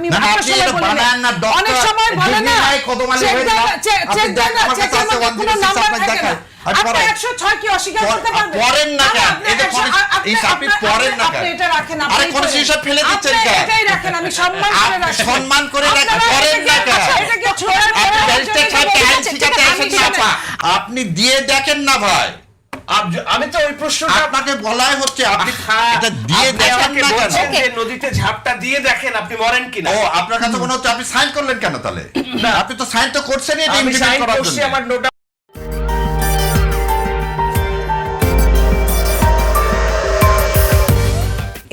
আপনি না, না, আপনার সময় বলে না, অনেক সময় বলে না নাই, কত মালি চেক দেন না। না, চেক- আপনি দেন না, আমার কাছে চেকের আছে মধ্যে 106 কোনো নাম্বার থাকে না। আপনি 106 কি অস্বীকার করতে পারবেন? পড়েন না না, কেন? আপনি এই যে 100 কোন- আপনি- এই আপনি আপনি- পড়েন না আপনি এটা রাখেন, আপনি আরে কোন পড়েন। ফেলে দিচ্ছেন কেন? এটাই রাখেন, আমি সম্মান করে আপনি সম্মান করে রাখেন, পড়েন না কেন? এটাকে ছোড়ার আপনি পরে ব্যারিস্টার একজনকে সাহেবকে বলতে আইন চাচ্ছেন, শিখাতে ঠিক আছে, আসেন ঠিক না, আছে। আপা। আপনি দিয়ে দেখেন না ভাই আমি তো ওই প্রশ্নটা আপনাকে বলাই হচ্ছে আপনি এটা দিয়ে দেখেন না কেন? বলছেন যে নদীতে ঝাপটা দিয়ে দেখেন আপনি মরেন কিনা। ও আপনার কাছে মনে হচ্ছে আপনি সাইন করলেন কেন তাহলে? আপনি তো সাইন তো করছেনই এটা আমি সাইন করার করছি জন্য। আমার নোটা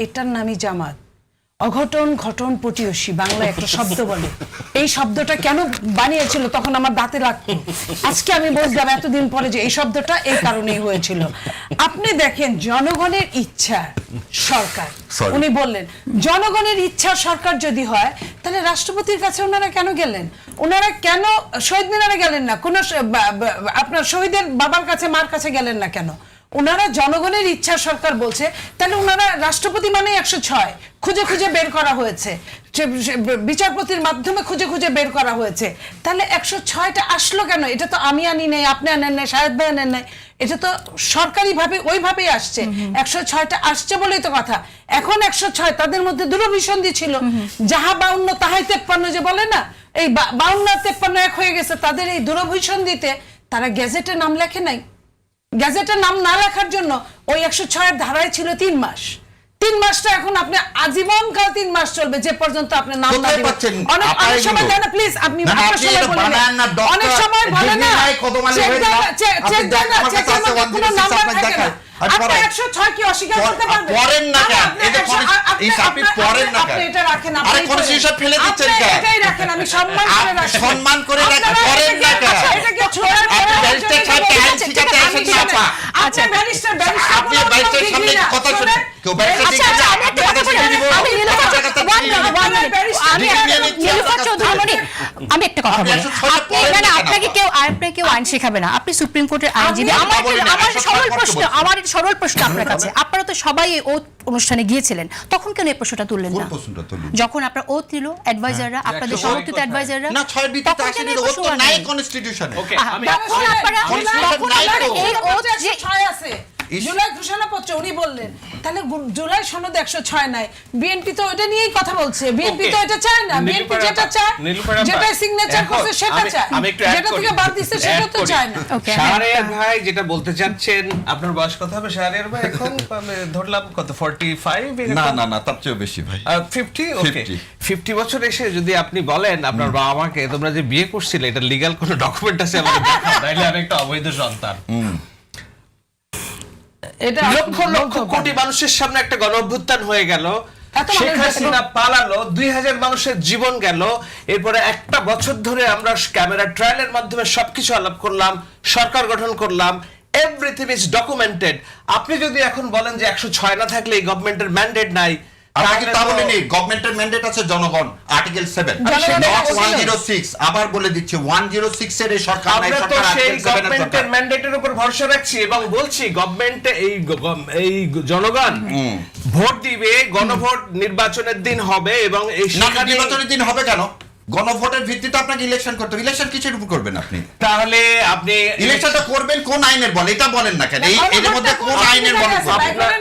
এটার নামই জামাত। অঘটন, ঘটন পটিয়সী বাংলায় একটা শব্দ বলে। এই শব্দটা কেন বানিয়েছিল তখন আমার দাঁতে লাগতো। আজকে আমি বুঝলাম এতদিন পরে যে এই শব্দটা এই কারণেই হয়েছিল। আপনি দেখেন, জনগণের ইচ্ছা সরকার। উনি বললেন জনগণের ইচ্ছা সরকার যদি হয় তাহলে রাষ্ট্রপতির কাছে ওনারা কেন গেলেন? ওনারা কেন শহীদ মিনারে গেলেন না? কোন আপনার শহীদের বাবার কাছে মার কাছে গেলেন না কেন? ওনারা জনগণের ইচ্ছা সরকার বলছে তাহলে ওনারা রাষ্ট্রপতি মানে একশো ছয়। খুঁজে খুঁজে বের করা হয়েছে। বিচারপতির মাধ্যমে খুঁজে খুঁজে বের করা হয়েছে। তাহলে একশো ছয়টা আসলো কেন? এটা তো আমি আনি নাই আপনি আনেন নাই সাহেব ভাই আনেন নাই। এটা তো সরকারিভাবে ওইভাবেই আসছে। একশো ছয়টা আসছে বলেই তো কথা। এখন একশো ছয় তাদের মধ্যে দূরভিসন্ধি ছিল। যাহা বাউন্ন তাহাই তেপ্পান্ন যে বলে না এই বাউন্ন তেপ্পান্ন এক হয়ে গেছে। তাদের এই দূরভিসন্ধিতে তারা গ্যাজেটে নাম লেখে নাই। গ্যাজেটে নাম না লেখার জন্য ওই একশো ছয়ের ধারায় ছিল তিন মাস। তিন মাসটা এখন আপনি আজীবন কাল তিন মাস চলবে যে পর্যন্ত আপনি নাম না দিবেন অনেক অনেক সময়? দেন প্লিজ আপনি আপনার সময় এটা বলে নেন। বানান না, অনেক সময় বলে ডিগ্রি না কত মালি চেক দেন না। চেক- দেন না, আমার কাছে চেকের আছে মধ্যে 106 কোনো নাম্বার থাকে না। আপনি 106 কি অস্বীকার করতে পারবেন? পড়েন না না, কেন? এই যে 100 কোন- আপনি- এই আপনি আপনি- পড়েন না আপনি এটা রাখেন, আরে কোন পড়েন। ফেলে দিচ্ছেন কেন? এটাই রাখেন, আমি সম্মান করে আপনি সম্মান করে রাখেন, পড়েন না কেন? আচ্ছা, এটাকে ছোড়ার পরে ব্যারিস্টার সাহেবকে আইন শিখাতে আসেন না, আপা। আপনি ব্যারিস্টার ব্যারিস্টার আপনি ব্যারিস্টার সামনে কথা শোনেন। কেউ আমি একটা কথা বলি। আপনি আপনাকে কেউ আপনাকে কেউ আইন শেখাবে না। আপনি সুপ্রিম কোর্টের আইনজীবী। আমার আমার সরল প্রশ্ন আমার সরল প্রশ্ন আপনার কাছে। আপনারা তো সবাই ওথ অনুষ্ঠানে গিয়েছিলেন। তখন কেন এই প্রশ্নটা তুললেন না? যখন আপনার ওথ নিল অ্যাডভাইজাররা আপনাদের সমর্থিত অ্যাডভাইজাররা না ছয় কেন আসেনি এই তো, ও নাই? কনস্টিটিউশনে ওকে আমি আপনারা Constitution নাই তো। এই ওথ যে ছয় আছে। জুলাই ঘোষণাপত্র উনি বললেন। তাহলে জুলাই সনদ একশো ছয় নাই। বিএনপি তো এটা নিয়েই কথা বলছে। বিএনপি তো এটা চায় না। বিএনপি যেটা চায় যেটা সিগনেচার করছে সেটা চায়। আমি একটু add যেটা থেকে বাদ দিচ্ছে সেটা তো চায় না। শাহরিয়ার ভাই যেটা বলতে চাচ্ছেন আপনার বয়স কত হবে? শাহরিয়ার ভাই এখন ধরলাম কত? 45 না না না তার চেয়েও বেশি ভাই। ফিফটি ওকে 50 ফিফটি বছর এসে যদি আপনি বলেন আপনার বাবা মাকে তোমরা যে বিয়ে করছিলে এটা লিগ্যাল কোনো ডকুমেন্ট আছে আমাকে দেখাও তাইলে আমি একটা অবৈধ সন্তান। এটা লক্ষ লক্ষ কোটি মানুষের সামনে একটা গণ অভ্যুত্থান হয়ে গেল। শেখ হাসিনা পালালো দুই হাজার মানুষের জীবন গেল। এরপরে একটা বছর ধরে আমরা ক্যামেরা ট্রায়ালের মাধ্যমে সবকিছু আলাপ করলাম সরকার গঠন করলাম এভরিথিং ইজ ডকুমেন্টেড আপনি যদি এখন বলেন যে একশো ছয় না থাকলে এই গভর্নমেন্টের ম্যান্ডেট নাই আপনাকে তা বলিনি গভর্নমেন্টের ম্যান্ডেট আছে জনগণ আর্টিকেল 7 জনগণের নট আছে। 106 আবার বলে দিচ্ছে 106 এর এই সরকার নাই সরকার সেই আর্টিকেল 7 এর গভর্নমেন্টের সরকার। ম্যান্ডেটের উপর ভরসা রাখছি এবং বলছি গভর্নমেন্টে এই এই জনগণ ভোট দিবে গণভোট নির্বাচনের দিন হবে এবং এই নির্বাচনের দিন হবে কেন গণভোটের ভিত্তিতে আপনাকে ইলেকশন করতে হবে। ইলেকশন কিসের উপর করবেন আপনি? তাহলে আপনি ইলেকশনটা করবেন কোন আইনের বল এটা বলেন না কেন? এই এর মধ্যে কোন আইনের বল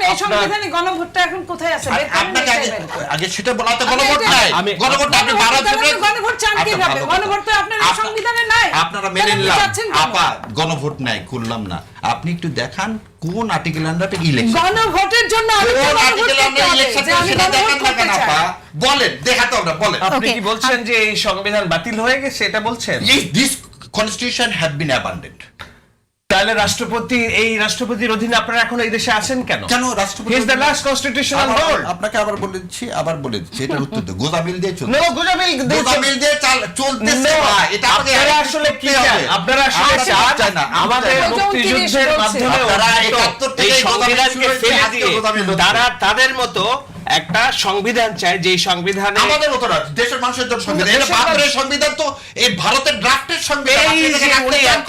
এই সংবিধানে গণভোটটা এখন কোথায় আছে? আপনাকে আগে আগে সেটা বলাতে আপনি গণভোট নাই। আমি- গণভোট আপনি ফেব্রুয়ারি- গণভোট চান? ভালো কথা। গণভোট তো আপনার সংবিধানে নাই। আপনারা মেনে নিলাম। আপা গণভোট নাই করলাম না। আপনি একটু দেখান কোন আর্টিকেল আন্ডারে ইলেকশন গণভোটের জন্য আমি তো কোন আর্টিকেল করতে আন্ডারে ইলেকশন সেটা দেখান না কেন আপা। বলেন দেখাতে আমরা বলেন। আপনি কি বলছেন যে এই সংবিধান বাতিল হয়ে গেছে এটা বলছেন? This constitution have been abandoned. তাহলে রাষ্ট্রপতি এই রাষ্ট্রপতির অধীনে আপনারা এখন এই দেশে আছেন কেন? কেন রাষ্ট্রপতি ইজ দ্য লাস্ট কনস্টিটিউশনাল আবার- আপনাকে আবার বলে দিচ্ছি আবার বলে দিচ্ছি এটার উত্তর দেব গোজামিল দিয়ে চলছে। নো গোজামিল গোজামিল দিয়ে চাল- চলতেছে ভাই এটা আপনারা আসলে কি চান? আপনারা আসলে চান না, আমাদের। মুক্তিযুদ্ধের মাধ্যমে অর্জিত 71 থেকে এই গোজামিল সংবিধানকে শুরু হয়েছে, ফেলে দিয়ে তারা তাদের মতো একটা সংবিধান চায় যে সংবিধানে আমাদের মতো না দেশের মানুষের জন্য সংবিধান এটা বাহাত্তরের সংবিধান তো এই ভারতের ড্রাফটের সংবিধান?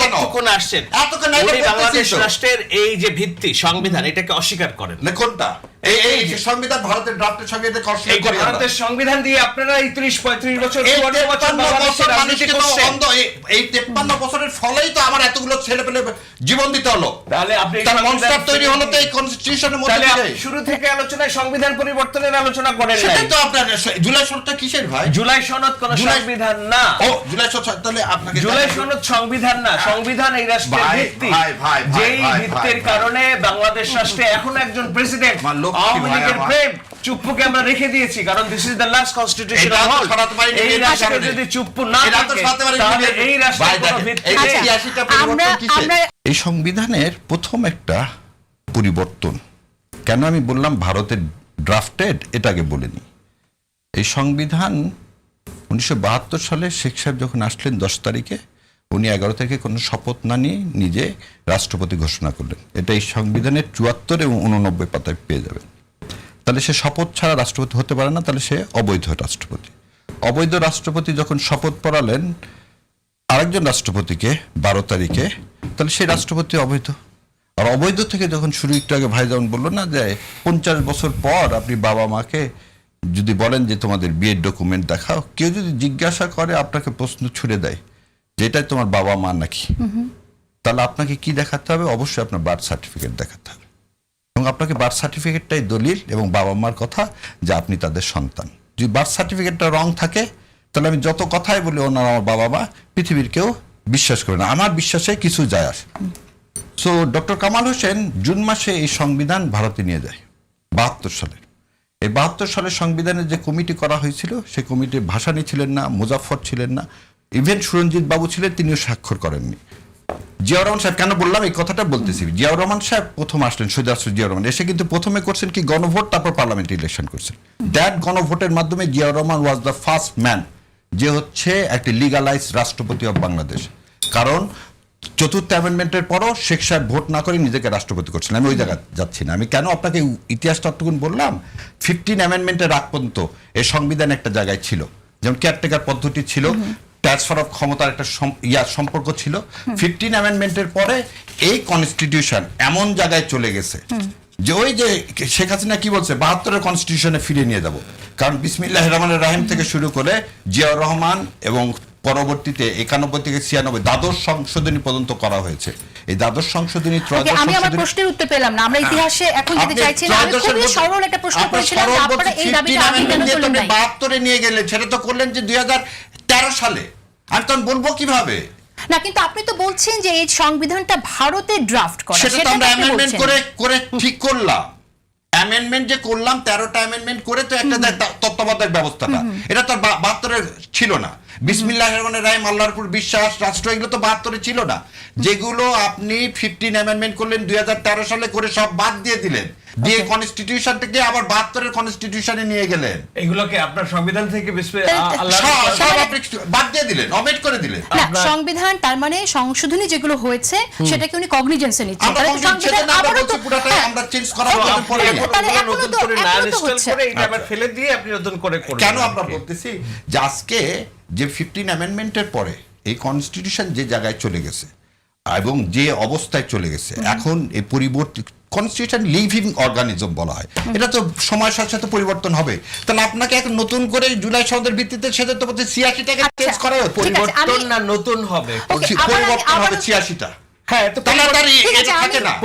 এতক্ষণ আসছেন এতক্ষণ বাংলাদেশ রাষ্ট্রের এই যে ভিত্তি সংবিধান এটাকে অস্বীকার করেন না কোনটা এই এই যে সংবিধান ভারতের ড্রাফটের সঙ্গে এটা কষ্ট এই ভারতের সংবিধান দিয়ে আপনারা এই ত্রিশ পঁয়ত্রিশ বছর এই চুয়ান্ন বছর বাংলাদেশের রাজনীতি মানুষকে অন্ধ এই- এই তেপ্পান্ন বছরের ফলেই তো আমার এতগুলো ছেলে পেলে জীবন দিতে হলো। তাহলে আপনি তার মনস্টার তৈরি হলো তো এই কনস্টিটিউশনের মধ্যে তাহলে শুরু থেকে আলোচনায় সংবিধান পরিবর্তনের আলোচনা করেন নাই। তো আপনার জুলাই সনদটা কিসের ভাই? জুলাই সনদ কোন সংবিধান না। ও জুলাই সনদ তাহলে আপনাকে জুলাই সনদ সংবিধান না সংবিধান এই রাষ্ট্রের ভিত্তি। ভাই, ভাই, ভাই, যেই ভিত্তির। কারণে বাংলাদেশ রাষ্ট্রে এখন একজন প্রেসিডেন্ট আওয়ামী লীগের প্রেম চুপ্পুকে আমরা রেখে দিয়েছি কারণ this is the last constitution এটা তো এই এই রাষ্ট্রে যদি চুপ্পু না থাকে তাহলে এই ভাই, রাষ্ট্রের কোনো দেখেন, ভিত্তি এই নেই। 86টা পরিবর্তন আমরা- কিসের? আমরা- এই সংবিধানের প্রথম একটা পরিবর্তন কেন আমি বললাম ভারতের ড্রাফটেড এটাকে বলিনি এই সংবিধান উনিশশো বাহাত্তর সালে শেখ সাহেব যখন আসলেন দশ তারিখে উনি এগারো থেকে কোনো শপথ না নিয়ে নিজে রাষ্ট্রপতি ঘোষণা করলেন। এটা এই সংবিধানের চুয়াত্তর এবং উননব্বই পাতায় পেয়ে যাবেন। তাহলে সে শপথ ছাড়া রাষ্ট্রপতি হতে পারে না, তাহলে সে অবৈধ রাষ্ট্রপতি। অবৈধ রাষ্ট্রপতি যখন শপথ পড়ালেন আরেকজন রাষ্ট্রপতিকে বারো তারিখে, তাহলে সেই রাষ্ট্রপতি অবৈধ। আর অবৈধ থেকে যখন শুরু, একটু আগে ভাই যেমন বলল না যে পঞ্চাশ বছর পর আপনি বাবা মাকে যদি বলেন যে তোমাদের বিয়ের ডকুমেন্ট দেখাও, কেউ যদি জিজ্ঞাসা করে, আপনাকে প্রশ্ন ছুড়ে দেয়। যে এটাই তোমার বাবা মা নাকি। তাহলে আপনাকে কি দেখাতে হবে? অবশ্যই আপনার বার্থ সার্টিফিকেট দেখাতে হবে। এবং আপনাকে বার্থ সার্টিফিকেটটাই দলিল এবং বাবা মার কথা যে আপনি তাদের সন্তান। যদি বার্থ সার্টিফিকেটটা রং থাকে, তাহলে আমি যত কথাই বলি ওনার আমার বাবা মা, পৃথিবীর কেউ বিশ্বাস করে না। আমার বিশ্বাসে কিছু যায় আসে so doctor Kamal Hossain June মাসে এই সংবিধান ভারতে নিয়ে যায়, বাহাত্তর সালের। এই বাহাত্তর সালের সংবিধানের যে কমিটি করা হয়েছিল, সেই কমিটির ভাসানি ছিলেন না মুজাফর ছিলেন না ইভেন সুরঞ্জিত বাবু ছিলেন, তিনিও স্বাক্ষর করেননি। জিয়াউর রহমান সাহেব, কেন বললাম? এই কথাটা বলতেছি। জিয়াউর রহমান সাহেব প্রথম আসলেন রাষ্ট্র জিয়াউর রহমান। এসে কিন্তু প্রথমে করছেন কি? গণভোট, তারপর পার্লামেন্ট ইলেকশন করছেন। দ্যাট গণভোটের মাধ্যমে Ziaur Rahman was the first man যে হচ্ছে একটি লিগালাইজ রাষ্ট্রপতি অফ বাংলাদেশ কারণ, চতুর্থ অ্যামেন্ডমেন্টের পরও শেখ সাহেব ভোট না করে নিজেকে রাষ্ট্রপতি করছেন আমি ওই জায়গায় যাচ্ছি না। আমি কেন আপনাকে ইতিহাসটা টুকুন বললাম? ফিফটিন অ্যামেন্ডমেন্টের আগ পর্যন্ত এই সংবিধান একটা জায়গায় ছিল। যেমন কেয়ারটেকার পদ্ধতি ছিল। ট্রান্সফার অফ ক্ষমতার একটা ইয়া সম্পর্ক ছিল। ফিফটিন অ্যামেন্ডমেন্টের পরে এই কনস্টিটিউশন এমন জায়গায় চলে গেছে যে ওই যে শেখ হাসিনা কি বলছে বাহাত্তরের কনস্টিটিউশনে ফিরে নিয়ে যাব। কারণ বিসমিল্লাহ রহমানের রাহিম থেকে শুরু করে জিয়াউর রহমান এবং পরবর্তীতে একানব্বই থেকে ছিয়ানব্বই দ্বাদশ সংশোধনী পর্যন্ত করা হয়েছে। এই দ্বাদশ সংশোধনী আমি আমার প্রশ্নের উত্তর পেলাম না। আমরা ইতিহাসে এখন যেতে আপনি চাইছি না আমি খুবই সরল একটা প্রশ্ন করেছিলাম তারপরে এই দাবিটা আগে কেন তুললেন 72 নিয়ে গেলেন। সেটা তো করলেন যে দুই হাজার তেরো সালে। আমি তখন বলব কীভাবে? না কিন্তু আপনি তো বলছেন যে এই সংবিধানটা ভারতে ড্রাফট করা। সেটা তো আমরা অ্যামেন্ডমেন্ট করে করে ঠিক করলাম। অ্যামেন্ডমেন্ট যে করলাম তেরোটা অ্যামেন্ডমেন্ট করে তো একটা তত্ত্বাবধায়ক ব্যবস্থাটা। এটা তো বাহাত্তরের ছিল না। বিসমিল্লাহ রহমানের রাহিম আল্লাহর উপর বিশ্বাস রাষ্ট্র এগুলো তো বাহাত্তরে ছিল না। যেগুলো আপনি ফিফটিন অ্যামেন্ডমেন্ট করলেন দুই সালে করে সব বাদ দিয়ে দিলেন। দিয়ে কনস্টিটিউশন থেকে আবার বাহাত্তরের কনস্টিটিউশনে নিয়ে গেলেন। এগুলোকে আপনার সংবিধান থেকে বাদ দিয়ে দিলেন অমেট করে দিলেন। না সংবিধান তার মানে সংশোধনী যেগুলো হয়েছে সেটাকে উনি কগনিজেন্সে নিচ্ছেন। আমরা তো পুরোটাই হ্যাঁ। আমরা চেঞ্জ করার পরে নতুন করে না। করে এটা আবার ফেলে দিয়ে আপনি নতুন করে করবেন কেন আমরা বলতেছি যে আজকে যে ফিফটিন অ্যামেন্ডমেন্টের পরে এই কনস্টিটিউশন যে জায়গায় চলে গেছে এবং যে অবস্থায় চলে গেছে এখন এই পরিবর্তিত কনস্টিটিউশন লিভিং অর্গানিজম বলা হয়। এটা তো সময়ের সাথে সাথে পরিবর্তন হবে। তাহলে আপনাকে এখন নতুন করে জুলাই সনদের ভিত্তিতে সেটা তো বলতে ছিয়াশিটাকে আচ্ছা, চেঞ্জ করা ঠিক আছে, পরিবর্তন না নতুন হবে? পরিবর্তন হবে ছিয়াশিটা। হ্যাঁ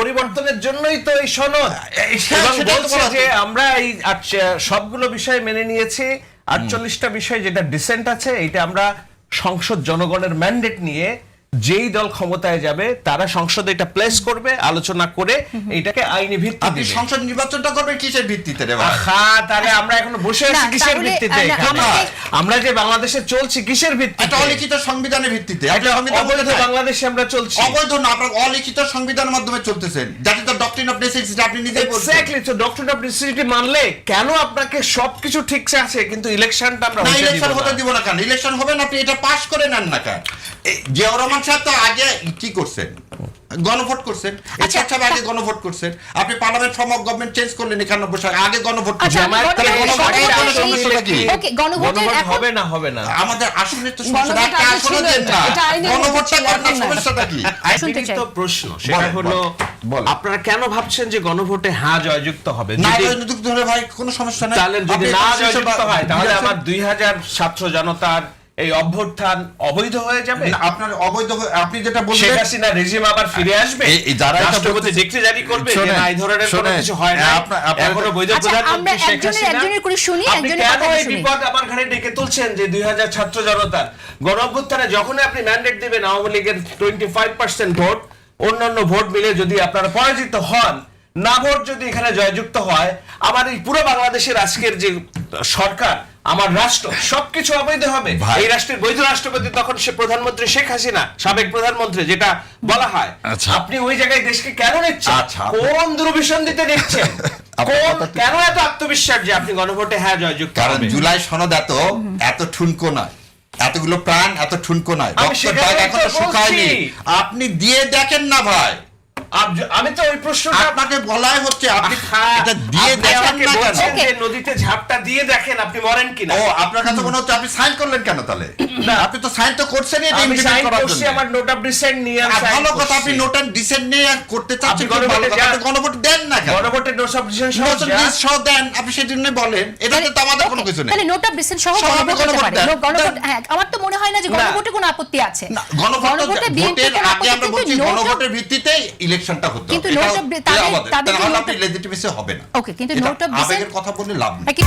পরিবর্তনের জন্যই তো এই সনদ। আমরা এই আচ্ছা, সবগুলো বিষয় মেনে নিয়েছি। আটচল্লিশটা বিষয় যেটা ডিসেন্ট আছে এটা আমরা সংসদ জনগণের ম্যান্ডেট নিয়ে যেই দল ক্ষমতায় যাবে তারা সংসদে এটা প্লেস করবে আলোচনা করে এটাকে আইনি ভিত্তি আপনি সংসদ নির্বাচনটা করবেন কিসের ভিত্তিতে রে ভাই? আহা তাহলে আমরা এখনও বসে আছি কিসের ভিত্তিতে আমরা যে বাংলাদেশে চলছি কিসের ভিত্তিতে? অলিখিত সংবিধানের ভিত্তিতে। আপনি সংবিধান বলে দেন। বাংলাদেশে আমরা চলছি। অবৈধ না আপনার অলিখিত সংবিধানের মাধ্যমে চলতেছেন। That is the doctrine of necessity আপনি নিজেই বলছেন। এক্স্যাক্টলি তো ডক্টর অফ ডিসিটি মানলে কেন আপনাকে সবকিছু ঠিক আছে কিন্তু ইলেকশনটা আমরা না ইলেকশন না? হতে দিব না কেন? ইলেকশন হবে না আপনি এটা পাস করে নেন না কেন? জিয়াউর রহমান সাহেব তো আগে কি করছেন? গণভোট করছেন? আচ্ছা, এরশাদ সাহেব আগে গণভোট করছেন। আপনি parliament form of government change করলেন একানব্বই সালে আগে গণভোট আচ্ছা, করছেন। তাহলে গণভোটের- গণভোটের কোনো গণভোটের কি? এই- গণভোটের হবে না হবে না। আমাদের আসলে তো সমস্যা একটা আসলে দেন না এটা আইনের মধ্যে গণভোটটা করার সমস্যাটা কি? প্রশ্ন সেটা হলো বল। আপনারা কেন ভাবছেন যে গণভোটে হ্যাঁ জয়যুক্ত হবে? না রাজনৈতিক ধরে ভাই কোনো সমস্যা নাই। তাহলে যদি না জয়যুক্ত হয় তাহলে আমার দুই হাজার ছাত্র জনতার এই অভ্যুত্থান অবৈধ হয়ে যাবে? আপনার অবৈধ আপনি যেটা বলছেন শেখ হাসিনা রেজিম আবার ফিরে আসবে? এই- যারা এটা রাষ্ট্রপতি ডিক্রি জারি করবে যে না এই ধরনের কোনো কিছু হয় না আপনার- আপনার- এখনও বৈধ আচ্ছা, প্রধানমন্ত্রী আমরা শেখ একজনের- হাসিনা। একজনের করে শুনি, একজনের কথা এই শুনি। বিপদ আমার ঘরে ডেকে তুলছেন যে দুই হাজার ছাত্র জনতার? গণ অভ্যুত্থানে যখনই আপনি ম্যান্ডেট দিবেন আওয়ামী লীগের টোয়েন্টি ফাইভ পার্সেন্ট ভোট অন্যান্য ভোট মিলে যদি আপনারা পরাজিত হন না ভোট যদি এখানে জয়যুক্ত হয় আমার এই পুরো বাংলাদেশের আজকের যে সরকার আমার রাষ্ট্র সবকিছু অবৈধ হবে। এই রাষ্ট্রের বৈধ রাষ্ট্রপতি তখন সে প্রধানমন্ত্রী শেখ হাসিনা সাবেক প্রধানমন্ত্রী যেটা বলা হয়। আচ্ছা। আপনি ওই জায়গায় দেশকে কেন নিচ্ছেন? আচ্ছা, কোন দিতে নিচ্ছেন? কোন এত আত্মবিশ্বাস যে আপনি গণভোটে হ্যাঁ জয়যুক্ত কারণ জুলাই সনদ এত এত ঠুনকো নয়। এতগুলো প্রাণ এত ঠুনকো নয়। আমি রক্তের সেখানেই দাগ এখনও শুকায়নি। আপনি দিয়ে দেখেন না ভাই। আমি তো ওই প্রশ্নটা আপনাকে বলাই হচ্ছে আপনি এটা দিয়ে দেখেন না. যে নদীতে ঝাপটা দিয়ে দেখেন আপনি মরেন কিনা ও আপনার কাছে মনে হচ্ছে আপনি সাইন করলেন কেন তাহলে না। আপনি তো সাইন তো করছেনই এটা করার করছি জন্য। আমার নোট অফ ডিসেন্ট নিয়ে আমি ভালো কথা। আপনি নোটার ডিসেন্ট নিয়ে করতে চাচ্ছেন ভালো কথা। আপনি গণভোট দেন না কেন গণভোটে নোট অফ ডিসেন্ট সহ জিনিস সহ দেন আপনি সেই জন্য বলেন এটাতে তো আমাদের কোনো কিছু নেই তাহলে নোট অফ ডিসেন্ট সহ গণভোট গণভোট পারে গণভোট হ্যাঁ আমার তো মনে হয় না যে। গণভোটে কোনো আপত্তি আছে না, গণভোটে বিএনপি আগে আমরা বলছি গণভোটের ভিত্তিতে ইলেকশনটা হতে কিন্তু নোট অফ- তাদের- তাদের আপনি অফ- হবে না। ওকে কিন্তু নোট অফ আবেগের কথা বলে লাভ নেই। নাকি